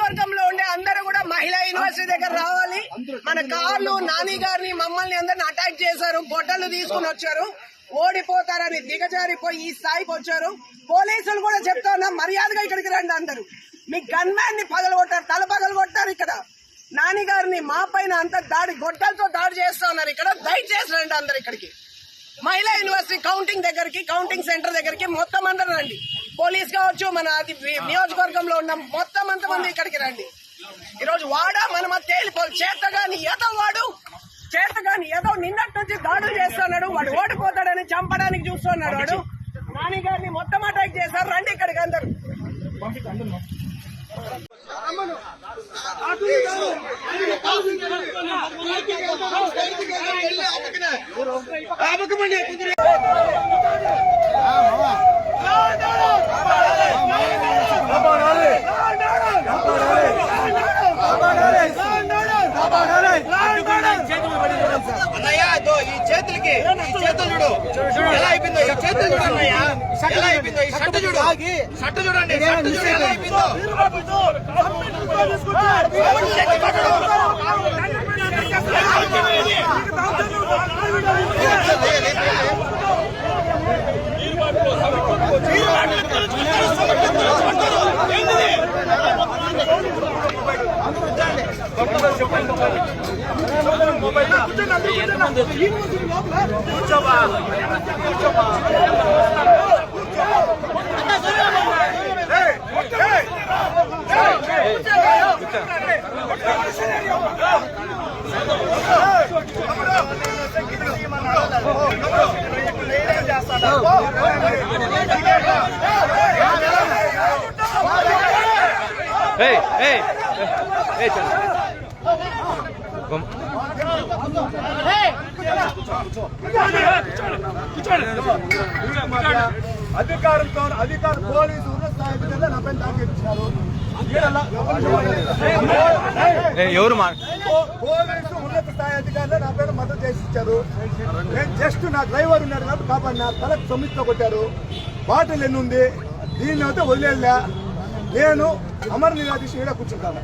నియోజకవర్గంలో ఉండే అందరూ కూడా మహిళా యూనివర్సిటీ దగ్గర రావాలి. మన కార్లు నాని గారిని మమ్మల్ని అందరిని అటాక్ చేశారు బొట్టలు తీసుకుని వచ్చారు. ఓడిపోతారని దిగజారిపోయి ఈ స్థాయికి వచ్చారు. పోలీసులు కూడా చెప్తా ఉన్నా మర్యాదగా ఇక్కడికి రండి అందరూ. మీ గన్ మ్యాన్ని పగలు కొట్టారు తల పగలు కొట్టారు ఇక్కడ. నాని గారిని మా పైన అంత దాడి గొడ్డలతో దాడి చేస్తా ఉన్నారు ఇక్కడ. దయచేసి రండి అందరు ఇక్కడికి. మహిళా యూనివర్సిటీ కౌంటింగ్ దగ్గరికి కౌంటింగ్ సెంటర్ దగ్గరికి మొత్తం అందరూ రండి. పోలీస్ కావచ్చు మన అది నియోజకవర్గంలో ఉన్న మొత్తం అంతమంది ఇక్కడికి రండి. ఈరోజు వాడా మన తేలిపోదు చేత గాని ఏదో వాడు చేత గాని ఏదో నిన్నటి నుంచి దాడులు చేస్తున్నాడు వాడు ఓడిపోతాడని చంపడానికి చూస్తున్నాడు వాడు. నాని గారిని మొత్తం అటాక్ చేశారు. రండి ఇక్కడికి అందరు. ఆపకమండి చేతులకి ఈ చేతులు చూడు. ఎలా అయిపోయిందో ఈ చేతులు చూడు. అన్నయ్య ఎలా అయిపోయిందో ఈ షర్ట్ చూడు. షర్ట్ చూడండి. షర్ట్ చూడు. ఎలా అయిపోయిందో. ఏయ్ ఏయ్ చల్ గమ్ అధికారంతో అధికార పోలీసు ఉన్నత స్థాయి అధికారులు నా పైన తాకిచ్చారు ఏయ్ ఎవరు పోలీసు ఉన్నత స్థాయి అధికారులు నా పైన మద్దతు చేసి ఇచ్చారు. నేను జస్ట్ నా డ్రైవర్ ఉన్నాడు కాబట్టి కాబట్టి నా తలకు తొమ్మిదితో కొట్టారు. బాటిల్ ఎన్ని ఉంది? దీన్ని అయితే వదిలేళ్ళా నేను అమర్ నిరాదీశ ఈడ కూర్చుంటాను